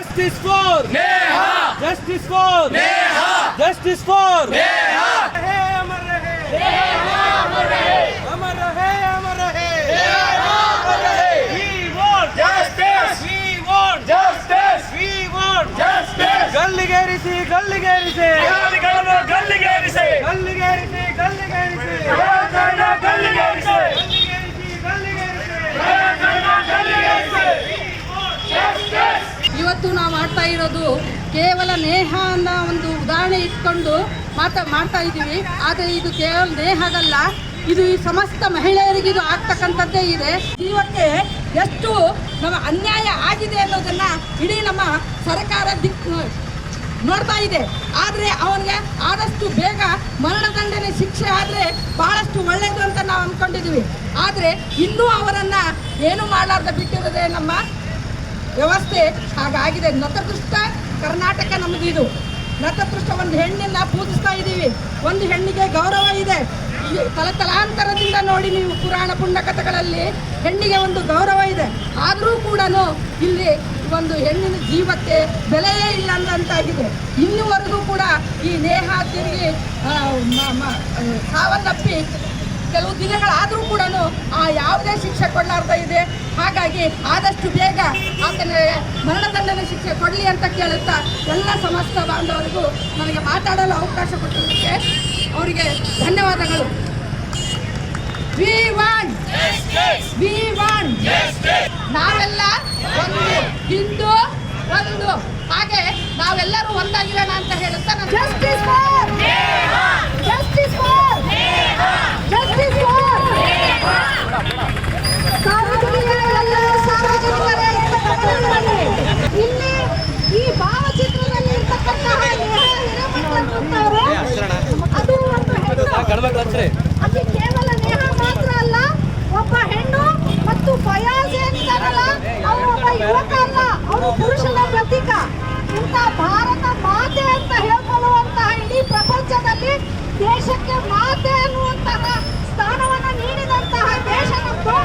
Justice for Neha. Justice for Neha. Justice for Neha. रहे अमर रहे Neha अमर रहे अमर रहे अमर रहे Neha अमर रहे We want justice. We want justice. We want justice. गली गहरी से गली गहरी से गली गहरी से गली गहरी से गली गहरी से गली गहरी से गली गहरी से गली गहरी से गली गहरी से ಮಾಡ್ತಾ ಇರೋದು ಕೇವಲ ನೇಹ ಅನ್ನೋ ಒಂದು ಉದಾಹರಣೆ ಇಟ್ಕೊಂಡು ಮಾತಾ ಮಾಡ್ತಾ ಇದ್ದೀವಿ. ಆದರೆ ಇದು ಕೇವಲ ನೇಹಗಲ್ಲ ಇದು ಈ ಸಮಸ್ತ ಮಹಿಳೆಯರಿಗಿದು ಆಗ್ತಕ್ಕಂಥದ್ದೇ ಇದೆ. ಜೀವಕ್ಕೆ ಎಷ್ಟು ನಮ್ಮ ಅನ್ಯಾಯ ಆಗಿದೆ ಅನ್ನೋದನ್ನ ಇಡೀ ನಮ್ಮ ಸರ್ಕಾರ ದಿಕ್ ನೋಡ್ತಾ ಇದೆ. ಆದರೆ ಅವನಿಗೆ ಆದಷ್ಟು ಬೇಗ ಮರಣದಂಡನೆ ಶಿಕ್ಷೆ ಆದರೆ ಬಹಳಷ್ಟು ಒಳ್ಳೆಯದು ಅಂತ ನಾವು ಅಂದ್ಕೊಂಡಿದ್ದೀವಿ ಆದರೆ ಇನ್ನೂ ಅವರನ್ನು ಏನು ಮಾಡಲಾರ್ದ ಬಿಟ್ಟಿರೋದೇ ನಮ್ಮ ವ್ಯವಸ್ಥೆ ಹಾಗಾಗಿದೆ. ನತಕೃಷ್ಟ ಕರ್ನಾಟಕ ನಮ್ಮದು ಇದು ಒಂದು ಹೆಣ್ಣನ್ನ ಪೂಜಿಸ್ತಾ ಇದ್ದೀವಿ. ಒಂದು ಹೆಣ್ಣಿಗೆ ಗೌರವ ಇದೆ. ತಲತಲಾಂತರದಿಂದ ನೋಡಿ ನೀವು ಪುರಾಣ ಪುಣ್ಯಕಥೆಗಳಲ್ಲಿ ಹೆಣ್ಣಿಗೆ ಒಂದು ಗೌರವ ಇದೆ. ಆದರೂ ಕೂಡ ಇಲ್ಲಿ ಒಂದು ಹೆಣ್ಣಿನ ಜೀವಕ್ಕೆ ಬೆಲೆಯೇ ಇಲ್ಲ ಅಂದಂತಾಗಿದೆ. ಇನ್ನುವರೆಗೂ ಕೂಡ ಈ ನೇಹ ತಿರುಗಿ ಸಾವನ್ನಪ್ಪಿ ಕೆಲವು ದಿನಗಳಾದರೂ ಕೂಡ ಆ ಯಾವುದೇ ಶಿಕ್ಷೆ ಕೊಡಲಾರ್ದ ಇದೆ. ಹಾಗಾಗಿ ಆದಷ್ಟು ಬೇಗ ಆತನ ಮರಣದಂಡನೆ ಶಿಕ್ಷೆ ಕೊಡಲಿ ಅಂತ ಕೇಳುತ್ತಾ ಎಲ್ಲ ಸಮಸ್ತ ಬಾಂಧವರಿಗೂ ನನಗೆ ಮಾತಾಡಲು ಅವಕಾಶ ಕೊಟ್ಟಿದ್ದಕ್ಕೆ ಅವರಿಗೆ ಧನ್ಯವಾದಗಳು. ವಿ ವಿ ನಾವೆಲ್ಲ ಒಂದು ಹಿಂದೂ, ಒಂದು. ಹಾಗೆ ನಾವೆಲ್ಲರೂ ಒಂದಾಗಿರೋಣ ಅಂತ ಹೇಳುತ್ತಾ ನಾನು justice for justice for justice for ಸಾರ್ವಜನಿಕರೆಲ್ಲ ಸಾರ್ವಜನಿಕರೇ ಅಂತ ಗಮನದಲ್ಲಿ ಇಲ್ಲಿ ಈ ಭಾವಚಿತ್ರದಲ್ಲಿ ಇರ್ತಕ್ಕಂತಹ ನೇಹಾ ಹಿರೇಮಠ ಅವರು ಅದು ಒಂದು ಹೆಣ್ಣು ಅಲ್ಲಿ ಕೇವಲ ನೇಹ ಮಾತ್ರ ಅಲ್ಲ ಒಬ್ಬ ಹೆಣ್ಣು ಮತ್ತು ಫಯಾಜ್ ಏನಿದಾರಲ್ಲ ಅವರು ಒಬ್ಬ ಯುವಕ ಅಲ್ಲ ಅವರು ಪುರುಷನ ಪ್ರತೀಕ ಇಂಥ ಭಾರತ ಮಾತೆ ಅಂತ ಹೇಳ್ಕೊಳ್ಳುವಂತಹ ಇಡೀ ಪ್ರಪಂಚದಲ್ಲಿ ದೇಶಕ್ಕೆ ಮಾತೆ ಅನ್ನುವಂತಹ ಸ್ಥಾನವನ್ನ ನೀಡಿದಂತಹ ದೇಶ ನಮ್ದು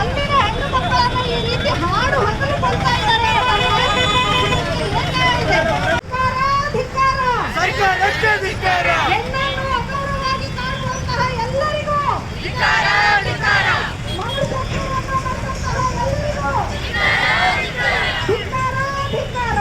ಅಲ್ಲಿನ ಹೆಣ್ಣು ಮಕ್ಕಳನ್ನ ಈ ರೀತಿ ಹಾಡು ಹಗಲುಕೊಳ್ತಾ ಇದ್ದಾರೆ ಧಿಕ್ಕಾರ ಸರ್ಕಾರಕ್ಕೆ ಧಿಕ್ಕಾರ ಹೆಣ್ಣನ್ನು ಅಗೌರವವಾಗಿ ಕಾಣುವಂತಹ ಎಲ್ಲರಿಗೂ ಮನುಷ್ಯತ್ವವನ್ನು ಮರೆತಂತಹ ಎಲ್ಲರಿಗೂ ಧಿಕ್ಕಾರ, ಧಿಕ್ಕಾರ.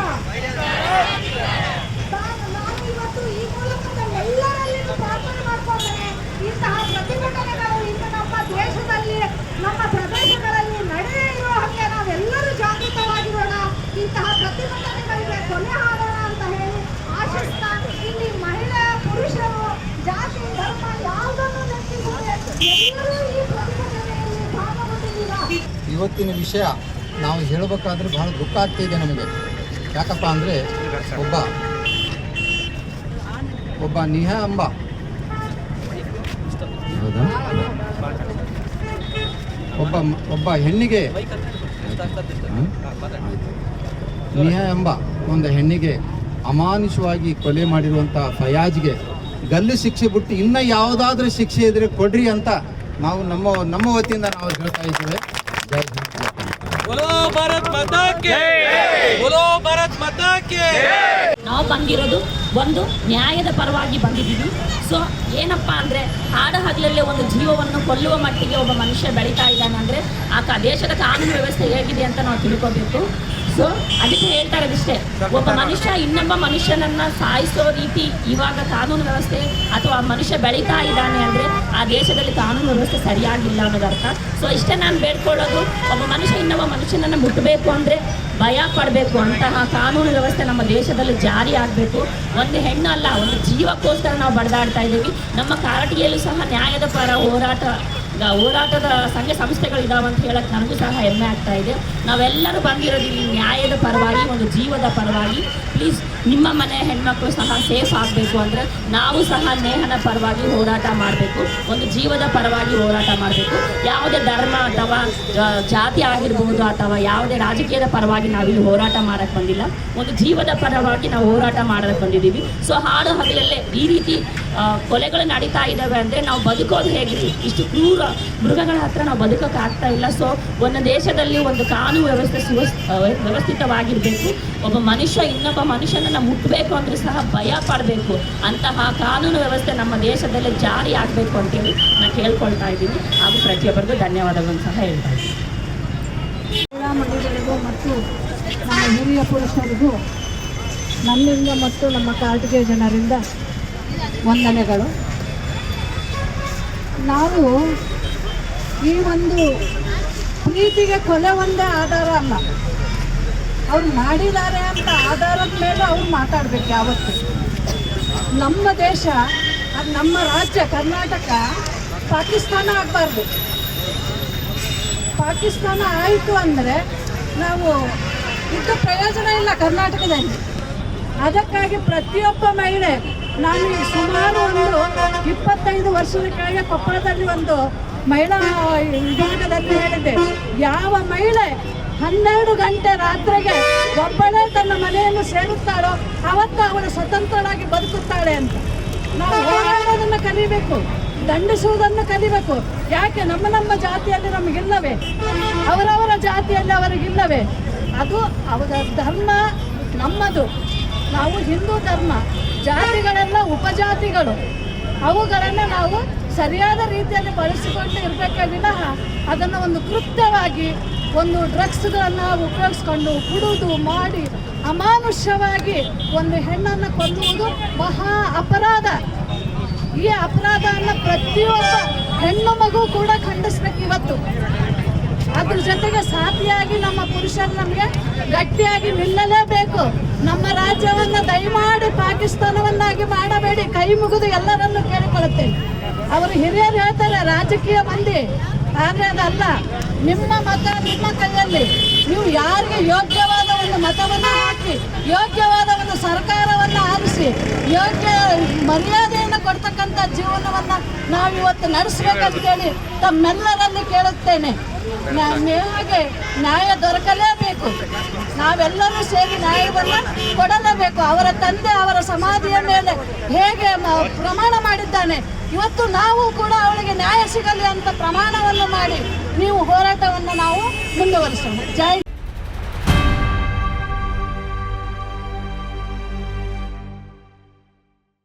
ನಾನು ನಾನು ಇವತ್ತು ಈ ಮೂಲಕ ಎಲ್ಲರಲ್ಲಿಯೂ ಪ್ರಾರ್ಥನೆ ಮಾಡ್ಕೊಂಡೇನೆ ಇಂತಹ ಪ್ರತಿಭಟನೆಗಳು ಇನ್ನು ನಮ್ಮ ದೇಶದಲ್ಲಿ ನಮ್ಮ ಪ್ರದೇಶಗಳಲ್ಲಿ ನಡೆದೇ ಇರೋ ಹಾಗೆ ನಾವೆಲ್ಲರೂ ಜಾಗೃತವಾಗಿರೋಣ ಇಂತಹ ಪ್ರತಿಭಟನೆಗಳಿಗೆ ಕೊನೆ ಹಾಡೋಣ ಅಂತ ಹೇಳಿ ಆಶಿಸ್ತಾ ಇಲ್ಲಿ ಮಹಿಳಾ ಪುರುಷರು ಜಾತಿ ಧರ್ಮ ಯಾವುದನ್ನು ಲೆಕ್ಕಿಸದೆ ಎಲ್ಲರೂ ಈ ಪ್ರತಿಭಟನೆಯಲ್ಲಿ ಭಾಗವಹಿಸಿದ್ದೀರಾ ಇವತ್ತಿನ ವಿಷಯ ನಾವು ಹೇಳಬೇಕಾದ್ರೆ ಬಹಳ ದುಃಖ ಆಗ್ತಿದೆ ನಮಗೆ ಯಾಕಪ್ಪ ಅಂದರೆ ಒಬ್ಬ ಒಬ್ಬ ನಿಹ ಅಂಬ? ಒಬ್ಬ ಒಬ್ಬ ಹೆಣ್ಣಿಗೆ. ನಿಹಾ ಎಂಬ ಒಂದು ಹೆಣ್ಣಿಗೆ ಅಮಾನುಷವಾಗಿ ಕೊಲೆ ಮಾಡಿರುವಂಥ ಫಯಾಜ್ಗೆ ಗಲ್ಲು ಶಿಕ್ಷೆ ಬಿಟ್ಟು ಇನ್ನ ಯಾವುದಾದ್ರೂ ಶಿಕ್ಷೆ ಇದ್ರೆ ಕೊಡ್ರಿ ಅಂತ ನಾವು ನಮ್ಮ ನಮ್ಮ ವತಿಯಿಂದ ನಾವು ಹೇಳ್ತಾ ಇದ್ದೇವೆ. ನಾವು ಬಂದಿರೋದು ಒಂದು ನ್ಯಾಯದ ಪರವಾಗಿ ಬಂದಿದ್ದೀವಿ. ಸೊ ಏನಪ್ಪಾ ಅಂದ್ರೆ ಹಾಡ ಹಗಲಲ್ಲೇ ಒಂದು ಜೀವವನ್ನು ಕೊಲ್ಲುವ ಮಟ್ಟಿಗೆ ಒಬ್ಬ ಮನುಷ್ಯ ಬೆಳೀತಾ ಇದ್ದಾನೆ ಅಂದ್ರೆ ಆ ದೇಶದ ಕಾನೂನು ವ್ಯವಸ್ಥೆ ಹೇಗಿದೆ ಅಂತ ನಾವು ತಿಳ್ಕೊಬೇಕು. ಸೊ ಅದಕ್ಕೆ ಹೇಳ್ತಾ ಇರೋದಿಷ್ಟೇ. ಒಬ್ಬ ಮನುಷ್ಯ ಇನ್ನೊಬ್ಬ ಮನುಷ್ಯನನ್ನ ಸಾಯಿಸೋ ರೀತಿ ಇವಾಗ ಕಾನೂನು ವ್ಯವಸ್ಥೆ ಅಥವಾ ಮನುಷ್ಯ ಬೆಳೀತಾ ಇದ್ದಾನೆ ಅಂದ್ರೆ ಆ ದೇಶದಲ್ಲಿ ಕಾನೂನು ವ್ಯವಸ್ಥೆ ಸರಿಯಾಗಿಲ್ಲ ಅನ್ನೋದು ಅರ್ಥ. ಸೊ ಇಷ್ಟೇ ನಾನು ಬೇಡ್ಕೊಳ್ಳೋದು, ಒಬ್ಬ ಮನುಷ್ಯ ಇನ್ನೊಬ್ಬ ಮನುಷ್ಯನನ್ನ ಮುಟ್ಟಬೇಕು ಅಂದ್ರೆ ಭಯ ಪಡಬೇಕು ಅಂತಹ ಕಾನೂನು ವ್ಯವಸ್ಥೆ ನಮ್ಮ ದೇಶದಲ್ಲಿ ಜಾರಿ ಆಗಬೇಕು. ಒಂದು ಹೆಣ್ಣು ಅಲ್ಲ, ಒಂದು ಜೀವಕ್ಕೋಸ್ಕರ ನಾವು ಬಡದಾಡ್ತಾ ಇದ್ದೀವಿ. ನಮ್ಮ ಕಾರಟಿಗೆಯಲ್ಲೂ ಸಹ ನ್ಯಾಯದ ಪರ ಹೋರಾಟ ಹೋರಾಟದ ಸಂಘ ಸಂಸ್ಥೆಗಳು ಇದಾವೆ ಅಂತ ಹೇಳಕ್ಕೆ ನನಗೂ ಸಹ ಹೆಮ್ಮೆ ಆಗ್ತಾ ಇದೆ. ನಾವೆಲ್ಲರೂ ಬಂದಿರೋದು ಇಲ್ಲಿ ನ್ಯಾಯದ ಪರವಾಗಿ, ಒಂದು ಜೀವದ ಪರವಾಗಿ. ಪ್ಲೀಸ್ ನಿಮ್ಮ ಮನೆ ಹೆಣ್ಮಕ್ಳು ಸಹ ಸೇಫ್ ಆಗಬೇಕು ಅಂದರೆ ನಾವು ಸಹ ನೇಹನ ಪರವಾಗಿ ಹೋರಾಟ ಮಾಡಬೇಕು. ಒಂದು ಜೀವದ ಪರವಾಗಿ ಹೋರಾಟ ಮಾಡಬೇಕು. ಯಾವುದೇ ಧರ್ಮ ಅಥವಾ ಜಾತಿ ಆಗಿರ್ಬೋದು ಅಥವಾ ಯಾವುದೇ ರಾಜಕೀಯದ ಪರವಾಗಿ ನಾವಿಲ್ಲಿ ಹೋರಾಟ ಮಾಡಕ್ಕೆ ಬಂದಿಲ್ಲ. ಒಂದು ಜೀವದ ಪರವಾಗಿ ನಾವು ಹೋರಾಟ ಮಾಡಕ್ಕೆ ಬಂದಿದ್ದೀವಿ. ಸೊ ಹಾಡು ಹಗಲಲ್ಲೇ ಈ ರೀತಿ ಕೊಲೆಗಳು ನಡೀತಾ ಇದ್ದಾವೆ ಅಂದರೆ ನಾವು ಬದುಕೋದು ಹೇಗ್ರಿ ಇಷ್ಟು ಕ್ರೂರ ಮೃಗಗಳ ಹತ್ರ ನಾವು ಬದುಕಕ್ಕೆ ಆಗ್ತಾ ಇಲ್ಲ. ಸೊ ಒಂದು ದೇಶದಲ್ಲಿ ಒಂದು ಕಾನೂನು ವ್ಯವಸ್ಥೆ ಸುವಸ್ ವ್ಯವಸ್ಥಿತವಾಗಿರಬೇಕು. ಒಬ್ಬ ಮನುಷ್ಯ ಇನ್ನೊಬ್ಬ ಮನುಷ್ಯನನ್ನ ಮುಟ್ಟಬೇಕು ಅಂದ್ರೆ ಸಹ ಭಯ ಪಡಬೇಕು. ಅಂತಹ ಕಾನೂನು ವ್ಯವಸ್ಥೆ ನಮ್ಮ ದೇಶದಲ್ಲಿ ಜಾರಿ ಆಗಬೇಕು ಅಂತೇಳಿ ನಾನು ಕೇಳ್ಕೊಳ್ತಾ ಇದ್ದೀನಿ. ಹಾಗೂ ಪ್ರತಿಯೊಬ್ಬರಿಗೂ ಧನ್ಯವಾದಗಳನ್ನು ಸಹ ಹೇಳ್ತಾ ಇದ್ದೀನಿ. ಮತ್ತು ನಮ್ಮ ಹಿರಿಯ ಪುರುಷರಿಗೂ ಮತ್ತು ನಮ್ಮ ಕಾರ್ಟಿಗೆ ಜನರಿಂದ ವಂದನೆಗಳು. ನಾವು ಈ ಒಂದು ಪ್ರೀತಿಗೆ ಕೊಲೆ ಒಂದೇ ಆಧಾರ ಅಲ್ಲ. ಅವ್ರು ಮಾಡಿದ್ದಾರೆ ಅಂತ ಆಧಾರದ ಮೇಲೆ ಅವ್ರು ಮಾತಾಡ್ಬೇಕು ಯಾವತ್ತು. ನಮ್ಮ ದೇಶ, ಅದು ನಮ್ಮ ರಾಜ್ಯ, ಕರ್ನಾಟಕ ಪಾಕಿಸ್ತಾನ ಆಗಬಾರ್ದು. ಪಾಕಿಸ್ತಾನ ಆಯಿತು ಅಂದರೆ ನಾವು ಇದ್ದ ಪ್ರಯೋಜನ ಇಲ್ಲ ಕರ್ನಾಟಕದಲ್ಲಿ. ಅದಕ್ಕಾಗಿ ಪ್ರತಿಯೊಬ್ಬ ಮಹಿಳೆ, ನಾನು ಸುಮಾರು ಒಂದು ಇಪ್ಪತ್ತೈದು ವರ್ಷದ ಕೆಳಗೆ ಕೊಪ್ಪಳದಲ್ಲಿ ಒಂದು ಮಹಿಳಾ ವಿಭಾಗದಲ್ಲಿ ಹೇಳಿದ್ದೆ. ಯಾವ ಮಹಿಳೆ ಹನ್ನೆರಡು ಗಂಟೆ ರಾತ್ರಿಗೆ ಒಬ್ಬಳೇ ತನ್ನ ಮನೆಯನ್ನು ಸೇರುತ್ತಾಳೋ ಅವತ್ತು ಅವಳು ಸ್ವತಂತ್ರವಾಗಿ ಬದುಕುತ್ತಾಳೆ ಅಂತ. ನಾವು ಹೋರಾಡೋದನ್ನು ಕಲಿಬೇಕು, ದಂಡಿಸುವುದನ್ನು ಕಲಿಬೇಕು. ಯಾಕೆ? ನಮ್ಮ ನಮ್ಮ ಜಾತಿಯಲ್ಲಿ ನಮಗಿಲ್ಲವೇ? ಅವರವರ ಜಾತಿಯಲ್ಲಿ ಅವರಿಗಿಲ್ಲವೇ? ಅದು ಅವರ ಧರ್ಮ ನಮ್ಮದು. ನಾವು ಹಿಂದೂ ಧರ್ಮ. ಜಾತಿಗಳೆಲ್ಲ ಉಪಜಾತಿಗಳು. ಅವುಗಳನ್ನು ನಾವು ಸರಿಯಾದ ರೀತಿಯಲ್ಲಿ ಬಳಸಿಕೊಂಡು ಇರಬೇಕೇ ವಿನಃ ಅದನ್ನು ಒಂದು ಕೃತ್ಯವಾಗಿ ಒಂದು ಡ್ರಗ್ಸ್ಗಳನ್ನು ಉಪಯೋಗಿಸ್ಕೊಂಡು ಕುಡಿದು ಮಾಡಿ ಅಮಾನುಷ್ಯವಾಗಿ ಒಂದು ಹೆಣ್ಣನ್ನು ಕೊಲ್ಲುವುದು ಮಹಾ ಅಪರಾಧ. ಈ ಅಪರಾಧವನ್ನು ಪ್ರತಿಯೊಬ್ಬ ಹೆಣ್ಣು ಮಗು ಕೂಡ ಖಂಡಿಸ್ಬೇಕು ಇವತ್ತು. ಅದ್ರ ಜೊತೆಗೆ ಸಾಥಿಯಾಗಿ ನಮ್ಮ ಪುರುಷರು ನಮಗೆ ಗಟ್ಟಿಯಾಗಿ ನಿಲ್ಲಲೇಬೇಕು. ನಮ್ಮ ರಾಜ್ಯವನ್ನು ದಯಮಾಡಿ ಪಾಕಿಸ್ತಾನವನ್ನಾಗಿ ಮಾಡಬೇಡಿ. ಕೈ ಮುಗಿದು ಎಲ್ಲರನ್ನೂ ಕೇಳಿಕೊಳ್ಳುತ್ತೇನೆ. ಅವರು ಹಿರಿಯರು ಹೇಳ್ತಾರೆ, ರಾಜಕೀಯ ಮಂದಿ. ಆದರೆ ಅದಲ್ಲ. ನಿಮ್ಮ ಮತ ನಿಮ್ಮ ಕೈಯಲ್ಲಿ. ನೀವು ಯಾರಿಗೆ ಯೋಗ್ಯವಾದ ಒಂದು ಮತವನ್ನು ಹಾಕಿ ಯೋಗ್ಯವಾದ ಒಂದು ಸರ್ಕಾರವನ್ನು ಆರಿಸಿ, ಯೋಗ್ಯ ಮರ್ಯಾದೆಯನ್ನು ಕೊಡ್ತಕ್ಕಂಥ ಜೀವನವನ್ನು ನಾವಿವತ್ತು ನಡೆಸಬೇಕಂತೇಳಿ ತಮ್ಮೆಲ್ಲರಲ್ಲಿ ಕೇಳುತ್ತೇನೆ. ನಿಮಗೆ ನ್ಯಾಯ ದೊರಕಲೇಬೇಕು. ನಾವೆಲ್ಲರೂ ಸೇರಿ ನ್ಯಾಯವನ್ನು ಕೊಡಲೇಬೇಕು. ಅವರ ತಂದೆ ಅವರ ಸಮಾಧಿಯ ಮೇಲೆ ಹೇಗೆ ಪ್ರಮಾಣ ಮಾಡಿದ್ದಾನೆ ಇವತ್ತು ನಾವು ಕೂಡ ಅವಳಿಗೆ ನ್ಯಾಯ ಸಿಗಲಿ ಅಂತ ಪ್ರಮಾಣವನ್ನು ಮಾಡಿ ನೀವು ಹೋರಾಟವನ್ನು ನಾವು ಮುಂದುವರಿಸೋಣ. ಜೈ